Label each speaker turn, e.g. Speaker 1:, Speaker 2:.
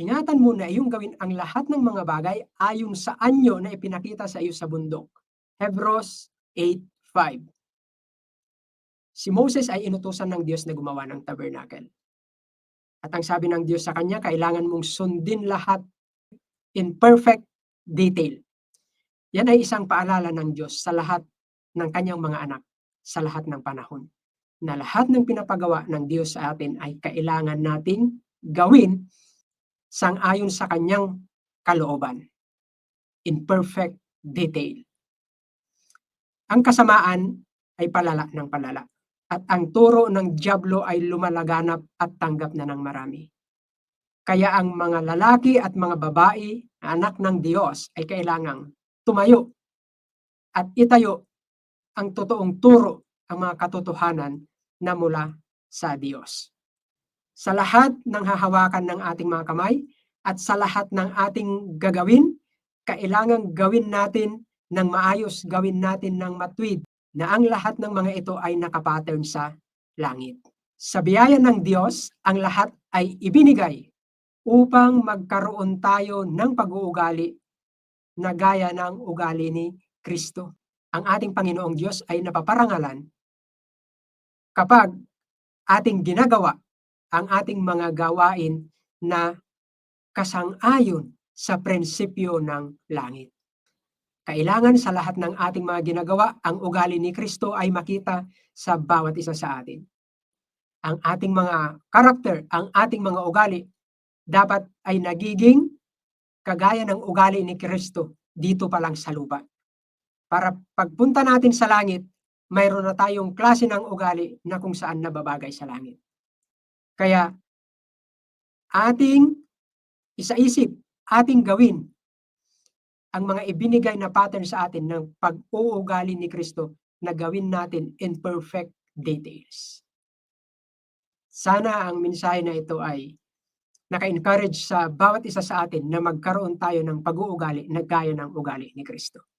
Speaker 1: Ingatan mo na iyong gawin ang lahat ng mga bagay ayon sa anyo na ipinakita sa iyo sa bundok. Hebrews 8.5 Si Moses ay inutusan ng Diyos na gumawa ng tabernacle. At ang sabi ng Diyos sa kanya, kailangan mong sundin lahat in perfect detail. Yan ay isang paalala ng Diyos sa lahat ng kanyang mga anak sa lahat ng panahon. Na lahat ng pinapagawa ng Diyos sa atin ay kailangan nating gawin sang-ayon sa kanyang kalooban in perfect detail. Ang kasamaan ay palala ng palala at ang turo ng Diablo ay lumalaganap at tanggap na ng marami. Kaya ang mga lalaki at mga babae na anak ng Diyos ay kailangang tumayo at itayo ang totoong turo, ang mga katotohanan na mula sa Diyos sa lahat ng hahawakan ng ating mga kamay at sa lahat ng ating gagawin, kailangan gawin natin ng maayos, gawin natin ng matwid na ang lahat ng mga ito ay nakapattern sa langit. Sa biyaya ng Diyos, ang lahat ay ibinigay upang magkaroon tayo ng pag-uugali na gaya ng ugali ni Kristo. Ang ating Panginoong Diyos ay napaparangalan kapag ating ginagawa ang ating mga gawain na kasang-ayon sa prinsipyo ng langit. Kailangan sa lahat ng ating mga ginagawa, ang ugali ni Kristo ay makita sa bawat isa sa atin. Ang ating mga karakter, ang ating mga ugali, dapat ay nagiging kagaya ng ugali ni Kristo dito pa lang sa lupa. Para pagpunta natin sa langit, mayroon na tayong klase ng ugali na kung saan nababagay sa langit. Kaya ating isaisip, ating gawin ang mga ibinigay na pattern sa atin ng pag-uugali ni Kristo na gawin natin in perfect details. Sana ang mensahe na ito ay naka-encourage sa bawat isa sa atin na magkaroon tayo ng pag-uugali na gaya ng ugali ni Kristo.